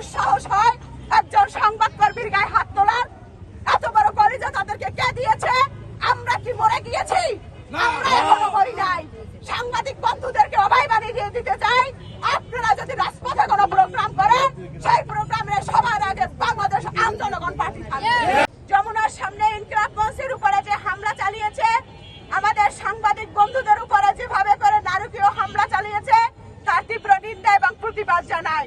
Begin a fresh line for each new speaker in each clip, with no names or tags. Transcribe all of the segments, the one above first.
দুঃসাহস হয় একজন সংবাদ কর্মীর গায়ে হাত তোলার। এত বড় কলেজে তাদেরকে কে দিয়েছে? আমরা কি মরে গিয়েছি? আমরা এখনও মরি নাই। সাংবাদিক বন্ধুদেরকে অভয় বানিয়ে দিয়ে দিতে চাই। আপনারা যদি রাজপথে কোনো প্রোগ্রাম করেন সেই প্রোগ্রামে সবার আগে বাংলাদেশ আন্দোলন পার্টি থাকবে। যমুনার সামনে ইনকিলাব মঞ্চের উপরে যে হামলা চালিয়েছে আমাদের সাংবাদিক বন্ধুদের উপরে যেভাবে করে নারকীয় হামলা চালিয়েছে তার তীব্র নিন্দা এবং প্রতিবাদ জানাই।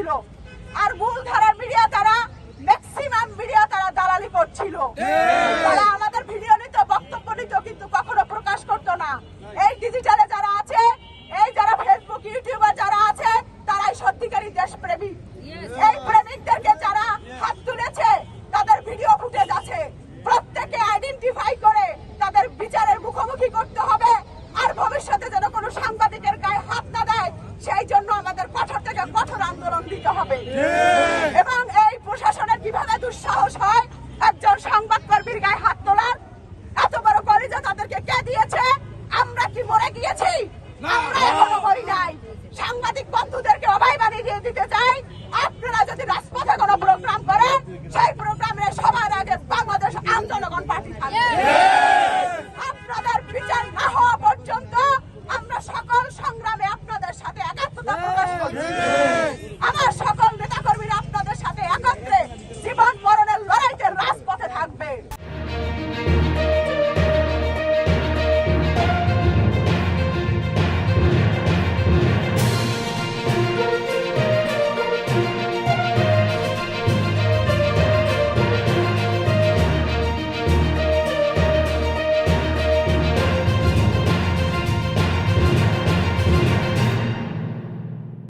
করছিল। আর মূল ধারার মিডিয়া তারা ম্যাক্সিমাম মিডিয়া তারা দালালি করছিল। তারা আমাদের ভিডিও নিত বক্তব্য নিত কিন্তু কখনো প্রকাশ করতো না। এই ডিজিটালে যারা আছে এই যারা ফেসবুক ইউটিউবার যারা আছে তারাই সত্যিকারী দেশপ্রেমিক এই প্রেমিকদেরকে যারা হাত তুলেছে তাদের ভিডিও ফুটেজ আছে। প্রত্যেকে আইডেন্টিফাই করে তাদের বিচারের মুখোমুখি করতে হবে। আর ভবিষ্যতে যেন কোনো সাংবাদিকের গায়ে হাত না দেয় সেই জন্য এবং এই প্রশাসনের কীভাবে দুঃসাহস হয়। একজন সংবাদকর্মীর গায়ে হাত তোলার। এত বড় কলেজে তাদেরকে কে দিয়েছে? আমরা কি মরে গিয়েছি? আমরা এখনও মরি নাই। সাংবাদিক বন্ধুদেরকে অভাই বানিয়ে দিয়ে দিতে চাই। আপনারা যদি রাজপথে কোনো প্রোগ্রাম করেন সেই প্রোগ্রামে সবার আগে বাংলাদেশ আন্দোলন পার্টি থাকবে। আপনাদের বিচার না হওয়া পর্যন্ত আমরা সকল সংগ্রামে আপনাদের সাথে একাত্মতা প্রকাশ করছি।